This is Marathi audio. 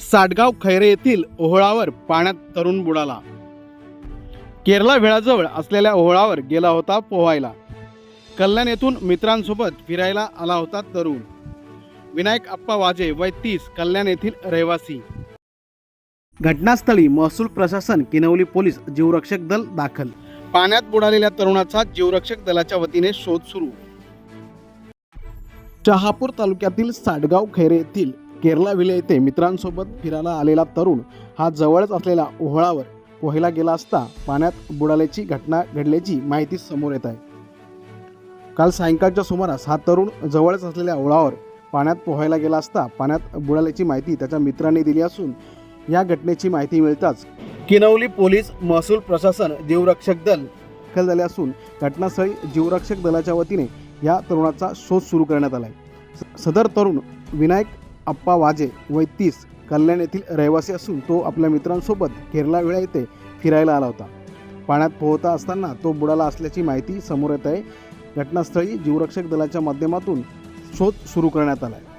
साटगाव खैरे येथील ओहळावर पाण्यात तरुण बुडाला. केरला वेळाजवळ असलेल्या ओहळावर गेला होता पोहायला. कल्याण येथून मित्रांसोबत फिरायला आला होता तरुण. विनायक अप्पा वाजे वय तीस कल्याण येथील रहिवासी. घटनास्थळी महसूल प्रशासन किनवली पोलीस जीवरक्षक दल दाखल. पाण्यात बुडालेल्या तरुणाचा जीवरक्षक दलाच्या वतीने शोध सुरू. शहापूर तालुक्यातील साडगाव खैरे येथील केरला विले येथे मित्रांसोबत फिरायला आलेला तरुण हा जवळच असलेल्या ओहळावर पोहायला गेला असता पाण्यात बुडाल्याची घटना घडल्याची माहिती समोर येत आहे. काल सायंकाळच्या सुमारास हा तरुण जवळच असलेल्या ओळावर पाण्यात पोहायला गेला असता पाण्यात बुडाल्याची माहिती त्याच्या मित्राने दिली असून या घटनेची माहिती मिळताच किनवली पोलीस महसूल प्रशासन जीवरक्षक दल दाखल झाले असून घटनास्थळी जीवरक्षक दलाच्या वतीने या तरुणाचा शोध सुरू करण्यात आला आहे सदर तरुण विनायक अप्पा वाजे वय तीस कल्याण येथील रहिवासी असून तो आपल्या मित्रांसोबत केरला वेळा येथे फिरायला आला होता. पाण्यात पोहता असताना तो बुडाला असल्याची माहिती समोर येत आहे. घटनास्थळी जीवरक्षक दलाच्या माध्यमातून शोध सुरू करण्यात आला आहे